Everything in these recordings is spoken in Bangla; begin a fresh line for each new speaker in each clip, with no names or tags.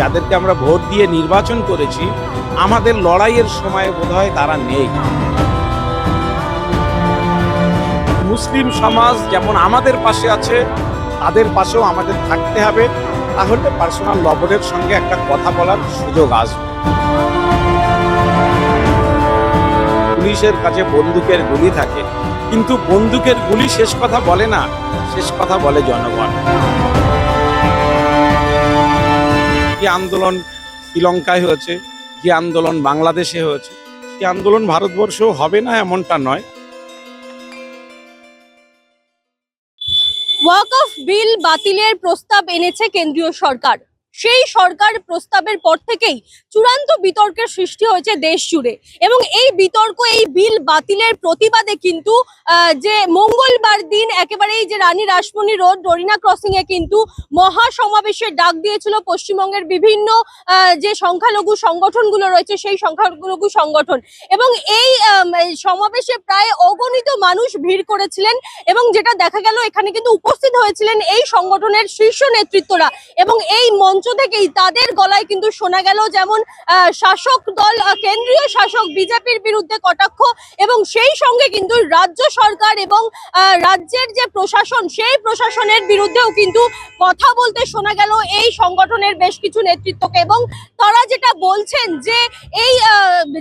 যাদেরকে আমরা ভোট দিয়ে নির্বাচন করেছি, আমাদের লড়াইয়ের সময় বোধহয় তারা নেই। মুসলিম সমাজ যেমন আমাদের পাশে আছে, তাদের পাশেও আমাদের থাকতে হবে। তাহলে পার্সোনাল লবণের সঙ্গে একটা কথা বলার সুযোগ আসবে। পুলিশের কাছে বন্দুকের গুলি থাকে, কিন্তু বন্দুকের গুলি শেষ কথা বলে না, শেষ কথা বলে জনগণ। যে আন্দোলন শ্রীলঙ্কায় হয়েছে, যে আন্দোলন বাংলাদেশে হয়েছে, সে আন্দোলন ভারতবর্ষেও হবে না এমনটা নয়।
ওয়াকফ বিল বাতিলের প্রস্তাব এনেছে কেন্দ্রীয় সরকার। সেই সরকার প্রস্তাবের পর থেকেই চূড়ান্ত বিতর্কের সৃষ্টি হয়েছে দেশ জুড়ে। এবং এই বিতর্ক, এই বিল বাতিলের প্রতিবাদে কিন্তু যে মঙ্গলবার দিন একেবারেই যে রানী রাসমণি রোড, ডরিনা ক্রসিং এ কিন্তু মহা সমাবেশের ডাক দিয়েছিল পশ্চিমবঙ্গের বিভিন্ন যে সংখ্যালঘু সংগঠনগুলো রয়েছে, সেই সংখ্যালঘু সংগঠন। এবং এই সমাবেশে প্রায় অগণিত মানুষ ভিড় করেছিলেন এবং যেটা দেখা গেল, এখানে কিন্তু উপস্থিত হয়েছিলেন এই সংগঠনের শীর্ষ নেতৃত্বরা। এবং এই মঞ্চ থেকেই তাদের গলায় কিন্তু শোনা গেল যেমন শাসক দল কেন্দ্রীয় শাসক বিজেপির বিরুদ্ধে কটাক্ষ এবং সেই সঙ্গে কিন্তু রাজ্য সরকার এবং রাজ্যের যে প্রশাসন, সেই প্রশাসনের বিরুদ্ধেও কিন্তু কথা বলতে শোনা গেল এই সংগঠনের বেশ কিছু নেতৃত্বকে এবং তারা যেটা বলছেন যে এই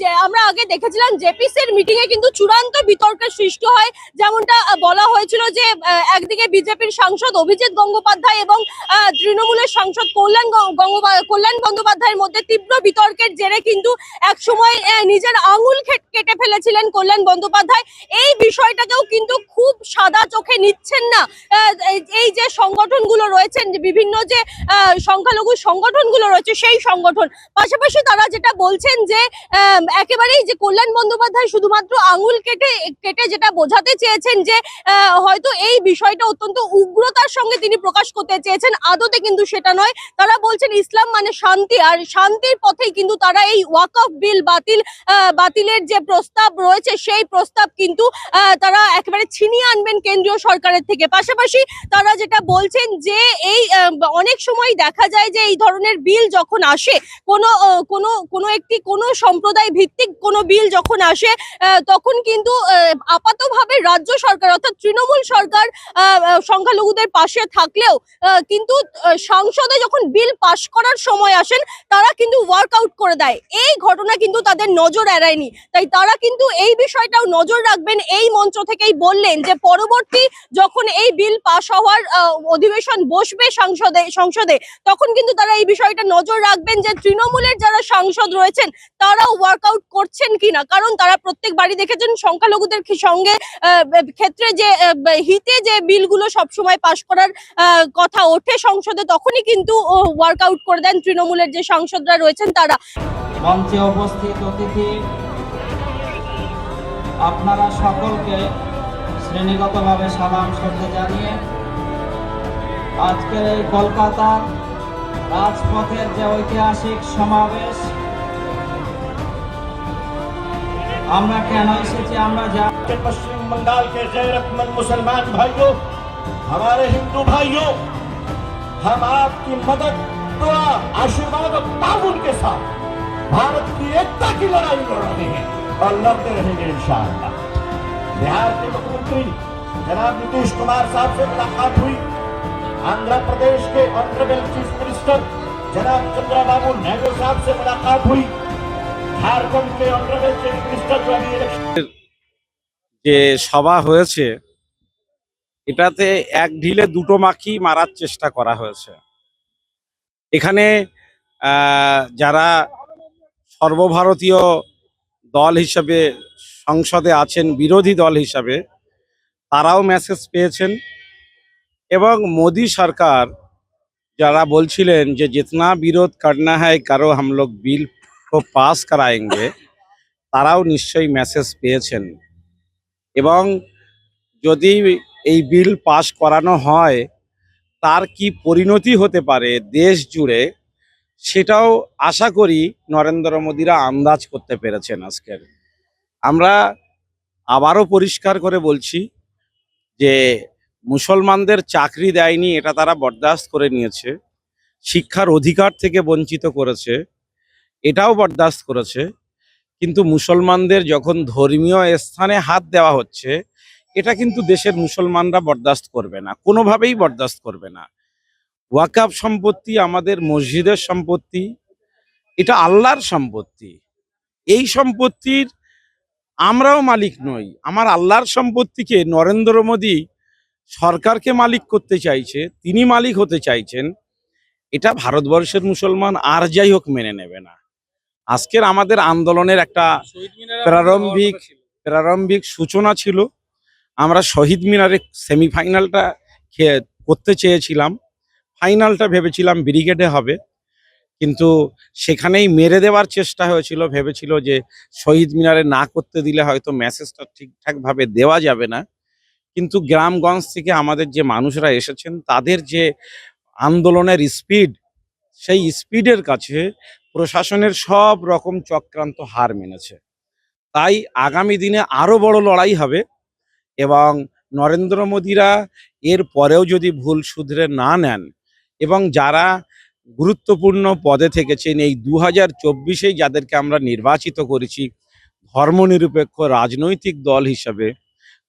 যে আমরা আগে দেখেছিলাম জেপিসির মিটিং এ কিন্তু চূড়ান্ত বিতর্কের সৃষ্টি হয়। যেমনটা বলা হয়েছিল যে একদিকে বিজেপির সাংসদ অভিজিৎ গঙ্গোপাধ্যায় এবং তৃণমূলের সাংসদ কল্যাণ গং- গঙ্গোপাধ্যায় কল্যাণ বন্দ্যোপাধ্যায়ের মধ্যে তীব্র বিতর্কের জেরে কিন্তু এক সময় নিজের আঙুল খেট- কেটে ফেলেছিলেন কল্যাণ বন্দ্যোপাধ্যায়। এই বিষয়টাকেও কিন্তু খুব সাদা চোখে নিচ্ছেন না। এই- যে সংগঠনগুলো রয়েছেন বিভিন্ন যে সংখ্যালঘু সংগঠনগুলো রয়েছে, সেই সংগঠন। পাশাপাশি তারা যেটা বলছেন যে একেবারেই যে কল্যাণ বন্দ্যোপাধ্যায় শুধুমাত্র আঙুল কেটে কেটে যেটা বোঝাতে চেয়েছেন যে হয়তো এই বিষয়টা অত্যন্ত উগ্রতার সঙ্গে তিনি প্রকাশ করতে চেয়েছেন, আদতে কিন্তু সেটা নয়। তারা বলছেন ইসলাম মানে শান্তি, আর শান্তির পথেই কিন্তু তারা এই ওয়াকফ বিল বাতিল বাতিলের যে প্রস্তাব রয়েছে, সেই প্রস্তাব কিন্তু তারা একেবারে ছিনিয়ে আনবেন কেন্দ্রীয় সরকারের থেকে। পাশাপাশি তারা যেটা বলছেন যে, এই অনেক সময় দেখা যায় যে, এই ধরনের বিল যখন আসে, কোনো কোনো কোনো একটি, কোনো সম্প্রদায় ভিত্তিক কোনো বিল যখন আসে তখন কিন্তু আপাতভাবে রাজ্য সরকার অর্থাৎ তৃণমূল সরকার সংখ্যালঘুদের পাশে থাকলেও কিন্তু সংসদে যখন বিল পাশ করার সময় আসেন, তারা কিন্তু ওয়ার্কআউট করে দেয়। এই ঘটনা কিন্তু তাদের নজর এড়ায়নি। তাই তারা কিন্তু এই বিষয়টাও নজর রাখবেন, এই মঞ্চ থেকেই বললেন যে পরবর্তী যখন এই বিল পাশ হওয়ার অধিবেশন বসবে সংসদে সংসদে, তখন কিন্তু তারা এই বিষয়টা নজর রাখবেন যে তৃণমূলের যারা সাংসদ রয়েছেন, তারাও ওয়ার্কআউট করছেন কিনা? কারণ তারা প্রত্যেকবারই দেখেছেন সংখ্যালঘুদের সঙ্গে ক্ষেত্রে যে হিতে যে বিলগুলো সবসময় পাশ করার কথা ওঠে সংসদে, তখনই কিন্তু ওয়ার্কআউট করে দেন তৃণমূলের যে সাংসদরা রয়েছেন তারা।
মঞ্চে উপস্থিত অতিথি আপনারা সকলকে শ্রেণীগতভাবে সালাম শ্রদ্ধা জানিয়ে আজকের এই কলকাতার রাজপথের যে ঐতিহাসিক সমাবেশ আমরা কেন এসেছি আমরা যা
के पश्चिम बंगाल के गैरतमंद मुसलमान भाइयों हमारे हिंदू भाइयों हम आपकी मदद दुआ आशीर्वाद और ताउन के साथ भारत की एकता की लड़ाई लड़ रहे हैं और लड़ते रहेंगे इंशाअल्लाह बिहार के मुख्यमंत्री जनाब नीतीश कुमार साहब से मुलाकात हुई आंध्र प्रदेश के ऑनरेबल चीफ मिनिस्टर जनाब चंद्रबाबू नायडू साहब से मुलाकात हुई झारखंड के ऑनरेबल चीफ मिनिस्टर जो अभी इलेक्शन
যে সভা হয়েছে এটাতে এক ঢিলে দুটো মাখি মারার চেষ্টা করা হয়েছে এখানে আহ, যারা সর্বভারতীয় দল হিসাবে সংসদে আছেন, বিরোধী দল হিসাবে, তারাও মেসেজ পেয়েছেন। এবং মোদী সরকার যারা বলছিলেন যে জিতনা বিরোধ করনা হয় কারও হামলোক বিল পাস করায়েঙ্গে তারাও নিশ্চয়ই মেসেজ পেয়েছেন। এবং যদি এই বিল পাস করানো হয়, তার কি পরিণতি হতে পারে দেশ জুড়ে? সেটাও আশা করি নরেন্দ্র মোদীরা আন্দাজ করতে পেরেছেন আজকের। আমরা আবারও পরিষ্কার করে বলছি যে মুসলমানদের চাকরি দেয়নি, এটা তারা বরদাস্ত করে নিয়েছে, শিক্ষার অধিকার থেকে বঞ্চিত করেছে, এটাও বরদাস্ত করেছে। কিন্তু মুসলমানদের যখন ধর্মীয় স্থানে হাত দেওয়া হচ্ছে, এটা কিন্তু দেশের মুসলমানরা বরদাস্ত করবে না, কোনোভাবেই বরদাস্ত করবে না। ওয়াকাফ সম্পত্তি আমাদের মসজিদের সম্পত্তি এটা আল্লাহর সম্পত্তি। এই সম্পত্তির আমরাও মালিক নই আমার আল্লাহর সম্পত্তিকে নরেন্দ্র মোদী সরকারকে মালিক করতে চাইছে তিনি মালিক হতে চাইছেন এটা ভারতবর্ষের মুসলমান আর যাই হোক মেনে নেবে না। আজকের আমাদের আন্দোলনের একটা প্রারম্ভিক প্রারম্ভিক সূচনা ছিল আমরা শহীদ মিনারে সেমিফাইনালটা করতে চেয়েছিলাম। ফাইনালটা ভেবেছিলাম ব্রিগেডে হবে। কিন্তু সেখানেই মেরে দেওয়ার চেষ্টা হয়েছিল, ভেবেছিল যে শহীদ মিনারে না করতে দিলে হয়তো মেসেজটা ঠিকঠাকভাবে দেওয়া যাবে না। কিন্তু গ্রামগঞ্জ থেকে আমাদের যে মানুষরা এসেছেন, তাদের যে আন্দোলনের স্পিড সেই স্পিডের কাছে প্রশাসনের সব রকম চক্রান্ত হার মেনেছে। তাই আগামী দিনে আরও বড় লড়াই হবে এবং নরেন্দ্র মোদীরা এর পরেও যদি ভুল শুধরে না নেন এবং যারা গুরুত্বপূর্ণ পদে থেকেছেন, এই দু হাজার চব্বিশেই যাদেরকে আমরা নির্বাচিত করেছি, ধর্মনিরপেক্ষ রাজনৈতিক দল হিসাবে,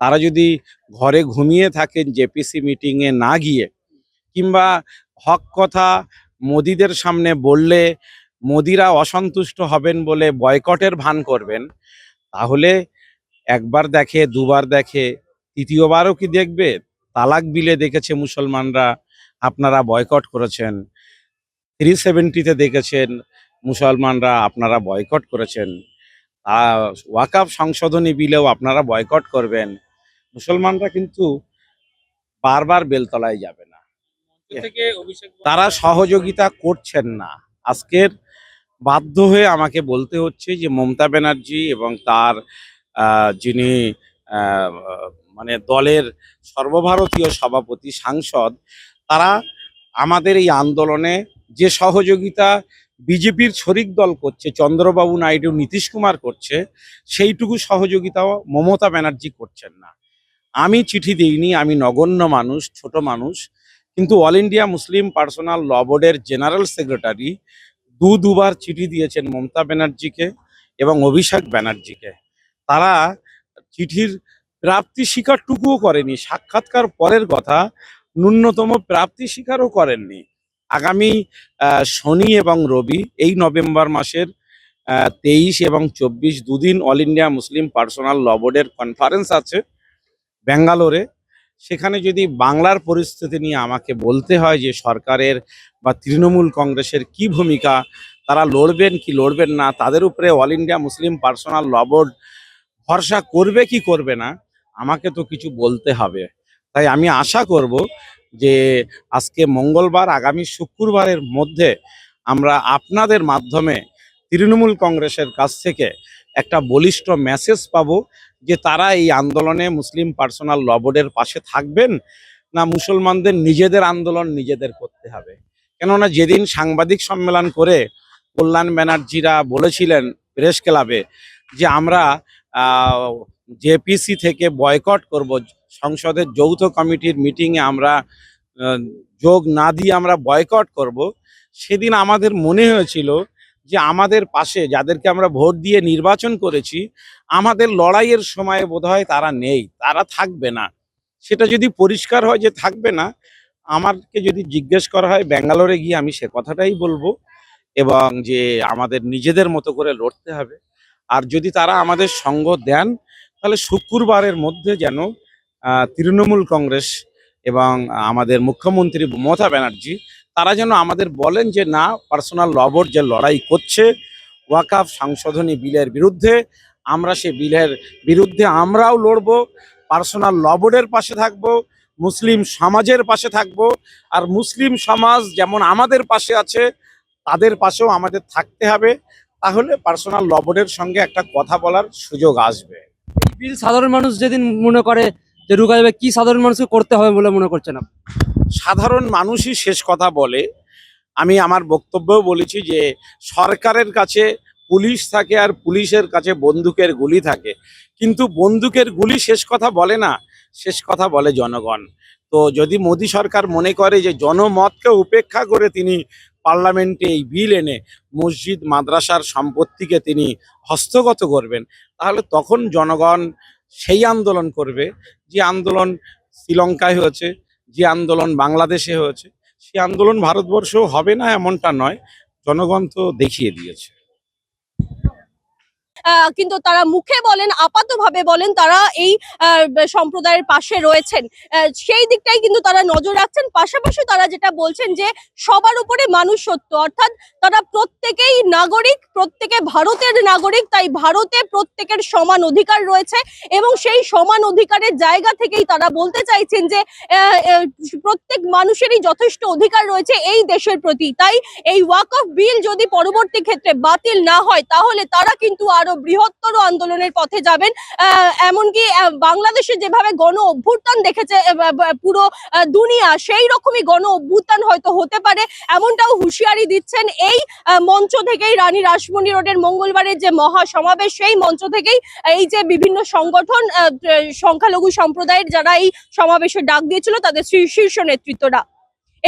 তারা যদি ঘরে ঘুমিয়ে থাকেন, জেপিসি মিটিংয়ে না গিয়ে, কিংবা হক কথা মোদিদের সামনে বললে মোদিরা অসন্তুষ্ট হবেন বলে বয়কটের ভান করবেন, তাহলে একবার দেখে, দুবার দেখে, তৃতীয়বারও কি দেখবে? তালাক বিলে দেখেছে মুসলমানরা আপনারা বয়কট করেছেন। থ্রি সেভেন্টিতে দেখেছেন মুসলমানরা আপনারা বয়কট করেছেন। ওয়াকাফ সংশোধনী বিলেও আপনারা বয়কট করবেন। মুসলমানরা কিন্তু বারবার বেলতলায় যাবে না। তারা সহযোগিতা করছেন না। আজকের বাধ্য হয়ে আমাকে বলতে হচ্ছে যে মমতা ব্যানার্জি এবং তার আহ, যিনি আহ, মানে দলের সর্বভারতীয় সভাপতি সাংসদ তারা আমাদের এই আন্দোলনে যে সহযোগিতা বিজেপির শরিক দল করছে, চন্দ্রবাবু নাইডু, নীতিশ কুমার করছে, সেইটুকু সহযোগিতাও মমতা ব্যানার্জি করছেন না। আমি চিঠি দিইনি, আমি নগণ্য মানুষ, ছোট মানুষ, কিন্তু All India Muslim Personal Law বোর্ডের জেনারেল সেক্রেটারি দু দুবার চিঠি দিয়েছেন মমতা ব্যানার্জিকে এবং অভিষেক ব্যানার্জিকে। তারা চিঠির প্রাপ্তি স্বীকারটুকুও করেনি, সাক্ষাৎকার পরের কথা ন্যূনতম প্রাপ্তি স্বীকারও করেননি। আগামী শনি এবং রবি এই নভেম্বর মাসের তেইশ এবং চব্বিশ দুদিন All India Muslim Personal Law বোর্ডের কনফারেন্স আছে ব্যাঙ্গালোরে। সেখানে যদি বাংলার পরিস্থিতি নিয়ে আমাকে বলতে হয় যে সরকারের বা তৃণমূল কংগ্রেসের কি ভূমিকা, তারা লড়বেন কি লড়বেন না, তাদের উপরে All India Muslim Personal Law Board ভরসা করবে কি করবে না, আমাকে তো কিছু বলতে হবে। তাই আমি আশা করব যে আজকে মঙ্গলবার, আগামী শুক্রবারের মধ্যে আমরা আপনাদের মাধ্যমে তৃণমূল কংগ্রেসের কাছ থেকে একটা বলিষ্ঠ মেসেজ পাব যে তারা এই আন্দোলনে মুসলিম পার্সোনাল ল বোর্ডের পাশে থাকবেন না মুসলমানদের নিজেদের আন্দোলন নিজেদের করতে হবে। কেননা যেদিন সাংবাদিক সম্মেলন করে কল্যাণ ব্যানার্জিরা বলেছিলেন প্রেস ক্লাবে যে আমরা জেপিসি থেকে বয়কট করব। সংসদের যৌথ কমিটির মিটিংয়ে আমরা যোগ না দিয়ে আমরা বয়কট করব। সেদিন আমাদের মনে হয়েছিল যে আমাদের পাশে যাদেরকে আমরা ভোট দিয়ে নির্বাচন করেছি, আমাদের লড়াইয়ের সময় বোধহয় তারা নেই, তারা থাকবে না। সেটা যদি পরিষ্কার হয় যে থাকবে না আমাকে যদি জিজ্ঞেস করা হয় ব্যাঙ্গালোরে গিয়ে আমি সে কথাটাই বলব এবং যে আমাদের নিজেদের মতো করে লড়তে হবে। আর যদি তারা আমাদের সঙ্গ দেন তাহলে শুক্রবারের মধ্যে যেন তৃণমূল কংগ্রেস এবং আমাদের মুখ্যমন্ত্রী মমতা ব্যানার্জি, তারা যেন আমাদের বলেন যে, না, পার্সোনাল ল বোর্ড যে লড়াই করছে, ওয়াকাফ সংশোধনী বিলের বিরুদ্ধে, আমরা সে বিলের বিরুদ্ধে আমরাও লড়বো, পার্সোনাল ল বোর্ডের পাশে থাকব, মুসলিম সমাজের পাশে থাকব, আর মুসলিম সমাজ যেমন আমাদের পাশে আছে, তাদের পাশেও আমাদের থাকতে হবে। তাহলে পার্সোনাল ল বোর্ডের সঙ্গে একটা কথা বলার সুযোগ আসবে।
এই বিল সাধারণ মানুষ যেদিন মনে করে যে রুকা যাবে, কি সাধারণ মানুষকে করতে হবে বলে মনে করছেন আপনি?
সাধারণ মানুষই শেষ কথা বলে। আমি আমার বক্তব্যও বলেছি যে, সরকারের কাছে পুলিশ থাকে আর পুলিশের কাছে বন্দুকের গুলি থাকে। কিন্তু বন্দুকের গুলি শেষ কথা বলে না, শেষ কথা বলে জনগণ। তো যদি মোদী সরকার মনে করে যে জনমতকে উপেক্ষা করে তিনি পার্লামেন্টে এই বিল এনে মসজিদ, মাদ্রাসার সম্পত্তিকে তিনি হস্তগত করবেন তাহলে তখন জনগণ সেই আন্দোলন করবে, যে আন্দোলন শ্রীলঙ্কায় হয়েছে, যে আন্দোলন বাংলাদেশে হয়েছে সেই আন্দোলন ভারতবর্ষেও হবে না এমনটা নয়, জনগণ তো দেখিয়ে দিয়েছে।
কিন্তু তারা মুখে বলেন, আপাতভাবে বলেন, তারা এই সম্প্রদায়ের পাশে রয়েছেন। সেই দিকটাই কিন্তু তারা নজর রাখছেন। পাশাপাশি তারা যেটা বলছেন যে, সবার উপরে মানুষ সত্য অর্থাৎ তারা প্রত্যেকেই নাগরিক, প্রত্যেকে ভারতের নাগরিক, তাই ভারতে প্রত্যেকের সমান অধিকার রয়েছে এবং সেই সমান অধিকারের জায়গা থেকেই তারা বলতে চাইছেন যে প্রত্যেক মানুষেরই যথেষ্ট অধিকার রয়েছে এই দেশের প্রতি। তাই এই ওয়াক অফ বিল যদি পরবর্তী ক্ষেত্রে বাতিল না হয়, তাহলে তারা কিন্তু আরও বৃহত্তর আন্দোলনের পথে যাবেন। এমনকি বাংলাদেশে যেভাবে গণ অভ্যুত্থান দেখেছে পুরো দুনিয়া, সেই রকমই গণ অভ্যুত্থান হয়তো হতে পারে। এমনটাও হুঁশিয়ারি দিচ্ছেন এই মঞ্চ থেকেই রানী রাসমণি রোডের মঙ্গলবারের যে মহা সমাবেশ সেই মঞ্চ থেকেই এই যে বিভিন্ন সংগঠন সংখ্যালঘু সম্প্রদায়ের যারা এই সমাবেশে ডাক দিয়েছিল, তাদের শীর্ষ নেতৃত্বরা।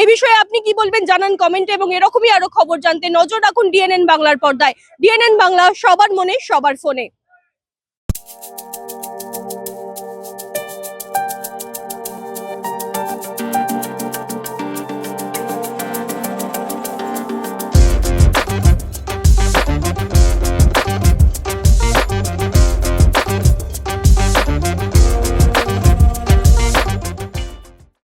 এই বিষয়ে আপনি কি বলবেন জানান কমেন্টে এবং এরকমই আরও খবর জানতে নজর রাখুন ডিএনএন বাংলার পর্দায়। ডিএনএন বাংলা সবার মনে, সবার ফোনে।